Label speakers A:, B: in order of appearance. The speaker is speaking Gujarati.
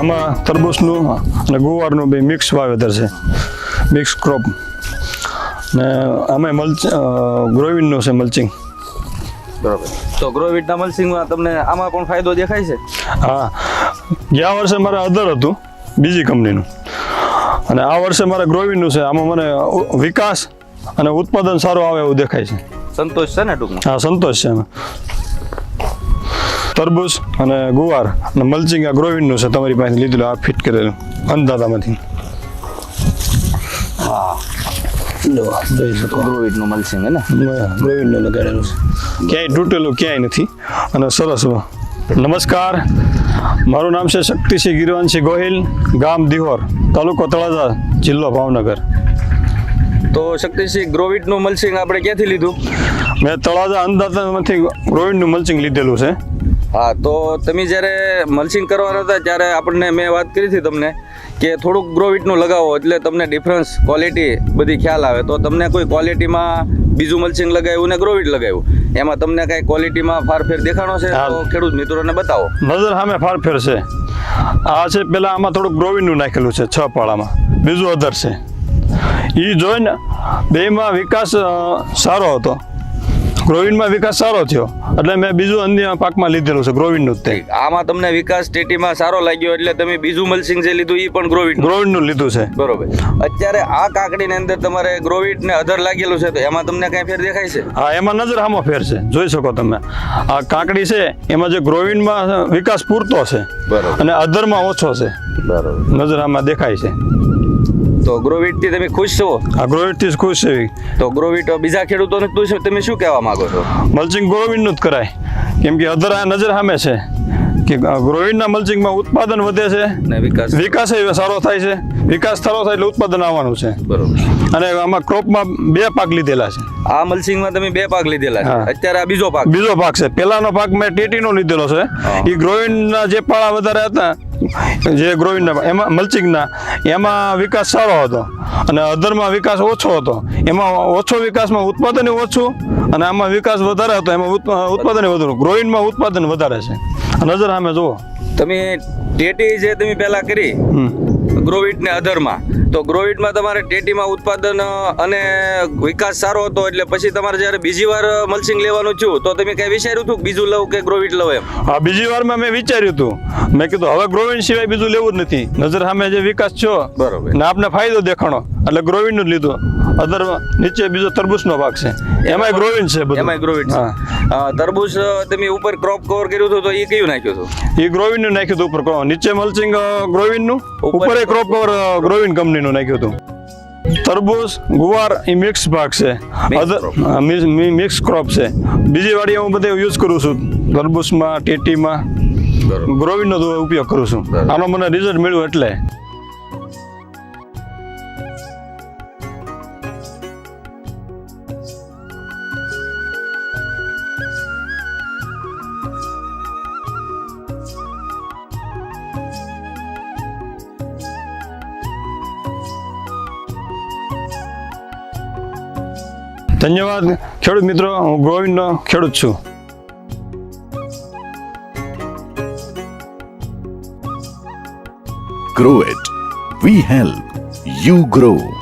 A: આમાં તરબૂચનું અને ગુવારનું બે મિક્સ વાવેતર છે. મિક્સ ક્રોપ ને આમાં મલ્ચ ગ્રોવિનનું છે મલ્ચિંગ
B: બરાબર. તો ગ્રોવિટના મલ્સિંગમાં તમને આમાં પણ ફાયદો દેખાય છે?
A: હા. ગયા વર્ષે મારે અધર હતું બીજી કંપનીનું અને આ વર્ષે મારે ગ્રોવિનનું છે આમાં મને વિકાસ અને ઉત્પાદન સારું આવે એવું દેખાય છે.
B: સંતોષ છે ને ટૂંકમાં?
A: હા સંતોષ છે એમાં. તરબૂચ અને ગુવાર અને મલ્ચિંગ આ ગ્રોવિનનું છે તમારી પાસે લીધેલું આ ફિટ કરેલું અંદાજામાંથી. જોઈ શકો
B: ગ્રોવિટનું મલ્સિંગ હે ને
A: ગ્રોવિનનું લગાડેલું છે. ક્યાંય તૂટેલું ક્યાંય નથી. અને સરસ નમસ્કાર. મારું નામ છે શક્તિસિંહ ગિરવાનસિંહ ગોહિલ ગામ દિહોર તાલુકો તળાજા જિલ્લો ભાવનગર.
B: તો શક્તિસિંહ ગ્રોવિટનું મલ્સિંગ આપણે ક્યાંથી લીધું?
A: મેં તળાજા અંદાજામાંથી ગ્રોવિનનું મલ્ચિંગ લીધેલું છે.
B: હા તો તમે જ્યારે મલ્સિંગ કરવાના હતા ત્યારે આપણને મેં વાત કરી હતી તમને કે થોડુંક ગ્રોવિટનું લગાવો એટલે તમને ડિફરન્સ ક્વોલિટી બધી ખ્યાલ આવે. તો તમને કોઈ ક્વોલિટીમાં બીજું મલ્સિંગ લગાવ્યું ને ગ્રોવિટ લગાવ્યું? એમાં તમને કાંઈ ક્વોલિટીમાં ફારફેર દેખાણો છે. તો ખેડૂત મિત્રોને બતાવો.
A: નજર સામે ફારફેર છે. આ છે પેલા આમાં થોડુંક ગ્રોવિનનું નાખેલું છે છ પાળામાં. બીજું અધર છે. એ જોઈને બેમાં વિકાસ સારો હતો. ગ્રોવિનમાં વિકાસ સારો થયો. એટલે મેં બીજું અન્ય પાકમાં લીધેલું છે ગ્રોવિનનું જ તે.
B: આમાં તમને વિકાસ સ્ટેટીમાં સારો લાગ્યો એટલે તમે બીજું મલસિંગ જે લીધું એ પણ ગ્રોવિન
A: ગ્રોવિનનું લીધું છે.
B: બરોબર. અત્યારે આ કાકડીની અંદર તમારે ગ્રોવિટ ને અધર લાગેલું છે તો એમાં તમને કાંઈ ફેર દેખાય છે?
A: હા એમાં નજર આમાં ફેર છે જોઈ શકો તમે. આ કાકડી છે એમાં જે ગ્રોવિનમાં વિકાસ પૂરતો છે
B: બરોબર.
A: અને અધરમાં ઓછો છે.
B: બરોબર.
A: નજર આમાં દેખાય છે.
B: તો ગ્રોવિટથી તમે ખુશ છો?
A: આ ગ્રોવિટથી ખુશ છે.
B: તો ગ્રોવિટ બીજા ખેડૂતોને તમે શું કહેવા માંગો છો?
A: મલ્ચિંગ ગ્રોવિનનું જ કરાય. કેમ કે અધર આ નજર સામે છે કે ગ્રોવિનના મલ્ચિંગમાં ઉત્પાદન વધે છે.
B: ને વિકાસ
A: વિકાસ સારો થાય છે. વિકાસ સારો થાય એટલે ઉત્પાદન આવવાનું છે.
B: બરોબર.
A: અને આમાં ક્રોપમાં બે પાક લીધેલા છે.
B: આ મલ્સિંગમાં તમે બે પાક લીધેલા છે. અત્યારે આ બીજો પાક.
A: બીજો ભાગ છે. પેલાનો ભાગ મેં ટેટીનો લીધેલો છે. એ ગ્રોવિનના જે પાળા વધારે હતા જે ગ્રોવિનના એમાં મલ્ચિંગના એમાં વિકાસ સારો હતો. અને અધરમાં વિકાસ ઓછો હતો. એમાં ઓછો વિકાસમાં ઉત્પાદન ઓછું અને આમાં વિકાસ વધારે હતો. એમાં ઉત્પ- ઉત્પાદન વધારું ગ્રોવિનમાં ઉત્પાદન વધારે છે. નજર સામે જુઓ.
B: તમે ટેટી જે તમે પહેલાં કરી. ગ્રોવિટ ને અધરમાં તો ગ્રોવિટમાં તમારે ટેટીમાં ઉત્પાદન અને વિકાસ સારો હતો એટલે પછી તમારે જ્યારે બીજી વાર મલ્સિંગ લેવાનું થયું તો તમે કઈ વિચાર્યું હતું બીજું લઉં કે ગ્રોવિટ લઉં એમ?
A: હા બીજી વારમાં મેં વિચાર્યું હતું. મેં કીધું હવે ગ્રોવિન સિવાય બીજું લેવું જ નથી. નજર સામે જે વિકાસ છો
B: બરોબર.
A: ને આપને ફાયદો દેખાણો. એટલે ગ્રોવિનનું જ લીધું. અધર નીચે બીજો તરબૂચનો ભાગ છે. એમાંય ગ્રોવિન છે બધું.
B: એમાંય ગ્રોવિટ છે. તરબૂચ તમે ઉપર ક્રોપ કવર કર્યું હતું તો એ કયું નાખ્યું હતું?
A: એ ગ્રોવિનનું નાખ્યું હતું ઉપર નીચે મલ્ચિંગ ગ્રોવિનનું
B: ઉપર
A: ઉપર એ ક્રોપ કવર ગ્રોવિન કંપનીનું નાખ્યું હતું. તરબૂચ ગુવાર એ મિક્સ ભાગ છે. અધર મિક્સ- ક્રોપ છે. બીજી વાડી હું બધે યુઝ કરું છું. તરબૂચમાં ટેટીમાં ગ્રોવિનનો જ ઉપયોગ કરું છું. આનો મને રિઝલ્ટ મળ્યું એટલે. ધન્યવાદ ખેડૂત મિત્રો હું ગોવિંદનો ખેડૂત છું
C: Grow it. We help you grow.